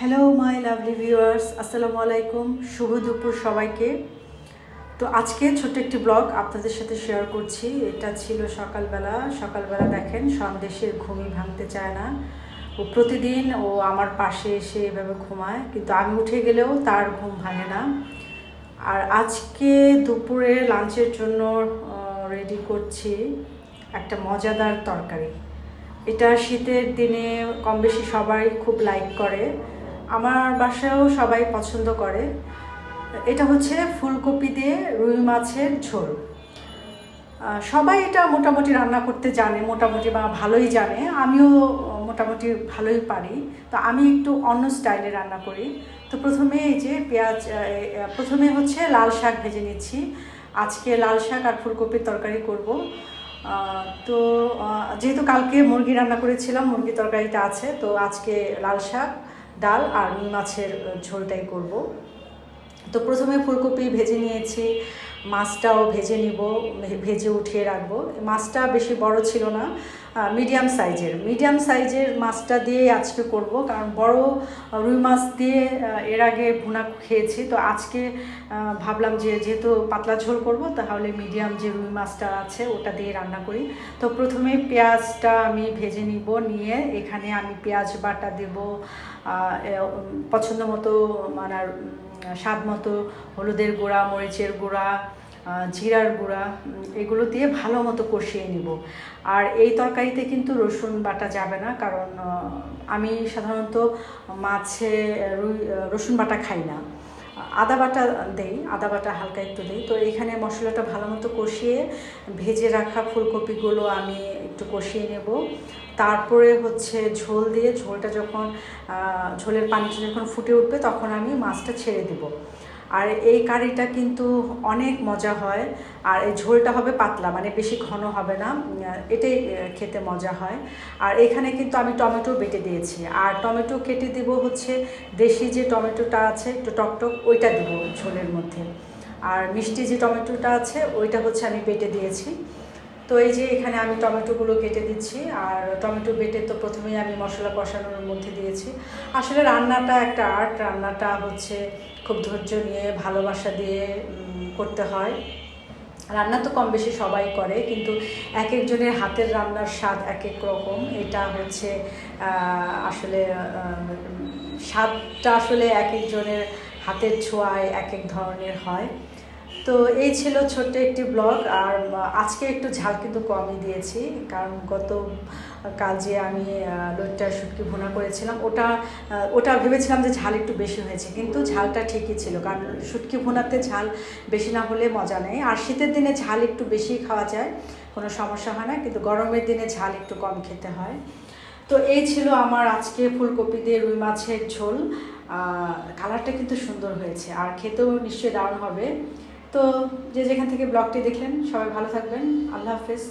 Hello my lovely viewers আসসালামু আলাইকুম শুভ দুপুর সবাইকে। তো আজকে ছোট্ট একটি ব্লগ আপনাদের সাথে শেয়ার করছি। এটা ছিল সকালবেলা। সকালবেলা দেখেন, সন্দেশের ঘুমই ভাঙতে চায় না। ও প্রতিদিন ও আমার পাশে এসে এভাবে ঘুমায়। কিন্তু আমি উঠে গেলেও তার ঘুম ভাঙে না। আর আজকে দুপুরে লাঞ্চের জন্য রেডি করছি একটা মজাদার তরকারি। এটা শীতের দিনে কম বেশি সবাই খুব লাইক করে। আমার বাসায়ও সবাই পছন্দ করে। এটা হচ্ছে ফুলকপি দিয়ে রুই মাছের ঝোল। সবাই এটা মোটামুটি রান্না করতে জানে, মোটামুটি বা ভালোই জানে। আমিও মোটামুটি ভালোই পারি। তো আমি একটু অন্য স্টাইলে রান্না করি। তো প্রথমে এই যে পেঁয়াজ প্রথমে হচ্ছে লাল শাক ভেজে নিচ্ছি। আজকে লাল শাক আর ফুলকপির তরকারি করব। তো যেহেতু কালকে মুরগি রান্না করেছিলাম মুরগি তরকারিটা আছে, তো আজকে লাল শাক। ডাল আর মাছের ঝোলটাই করব। তো প্রথমে ফুলকপি ভেজে নিয়েছি মাছটাও ভেজে নিব ভেজে উঠিয়ে রাখব। মাছটা বেশি বড় ছিল না মিডিয়াম সাইজের মিডিয়াম সাইজের মাছটা দিয়ে আজকে করব, কারণ বড় রুই মাছ দিয়ে এর আগে ভুনা খেয়েছি। তো আজকে ভাবলাম যে যেহেতু পাতলা ঝোল করব, তাহলে মিডিয়াম যে রুই মাছটা আছে, ওটা দিয়ে রান্না করি। তো প্রথমে পেঁয়াজটা আমি ভেজে নিব, নিয়ে এখানে আমি পেঁয়াজ বাটা দেব পছন্দ মতো মানে স্বাদ মতো হলুদের গুঁড়া, মরিচের গুঁড়া জিরার গুঁড়া এগুলো দিয়ে ভালো মতো কষিয়ে নিব। আর এই তরকারিতে কিন্তু রসুন বাটা যাবে না, কারণ আমি সাধারণত মাছে রসুন বাটা খাই না। আদা বাটা দেই, আদা বাটা হালকা একটু দিই। তো এখানে মশলাটা ভালো মতো কষিয়ে ভেজে রাখা ফুলকপিগুলো আমি একটু কষিয়ে নেব। তারপরে হচ্ছে ঝোল দিয়ে, ঝোলটা যখন ঝোলের পানিটা যখন ফুটে উঠবে তখন আমি মাছটা ছেড়ে দেব। আর এই কারিটা কিন্তু অনেক মজা হয়। আর এই ঝোলটা হবে পাতলা মানে বেশি ঘন হবে না। এটাই খেতে মজা হয়। আর এখানে কিন্তু আমি টমেটো বেটে দিয়েছি। আর টমেটো কেটে দিব হচ্ছে দেশি যে টমেটোটা আছে, একটু টকটক ওইটা দেবো ঝোলের মধ্যে। আর মিষ্টি যে টমেটোটা আছে, ওইটা হচ্ছে আমি বেটে দিয়েছি। তো এই যে এখানে আমি টমেটোগুলো কেটে দিচ্ছি, আর টমেটো বেটে তো প্রথমেই আমি মশলা কষানোর মধ্যে দিয়েছি। আসলে রান্নাটা একটা আর্ট, রান্নাটা হচ্ছে খুব ধৈর্য নিয়ে, ভালোবাসা দিয়ে করতে হয়। রান্না তো কম বেশি সবাই করে, কিন্তু এক একজনের হাতের রান্নার স্বাদ এক এক রকম। এটা হচ্ছে আসলে স্বাদটা আসলে এক একজনের হাতের ছোঁয়ায় এক এক ধরনের হয়। তো এই ছিল ছোট্ট একটি ব্লগ, আর আজকে একটু ঝাল কিন্তু কমই দিয়েছি, কারণ গত কাল যে আমি লোটটা শুটকি ভুনা করেছিলাম। ওটা ওটা ভেবেছিলাম যে ঝাল একটু বেশি হয়েছে, কিন্তু ঝালটা ঠিকই ছিল, কারণ শুটকি ভুনাতে ঝাল বেশি না হলে মজা নেই। আর শীতের দিনে ঝাল একটু বেশি খাওয়া যায়, কোনো সমস্যা হয় না, কিন্তু গরমের দিনে ঝাল একটু কম খেতে হয়। তো এই ছিল আমার আজকে ফুলকপি দিয়ে রুই মাছের ঝোল। কালারটা কিন্তু সুন্দর হয়েছে, আর খেতেও নিশ্চয়ই দারুণ হবে। তো যে যেখান থেকে ব্লগটি দেখলেন সবাই ভালো থাকবেন। আল্লাহ হাফেজ।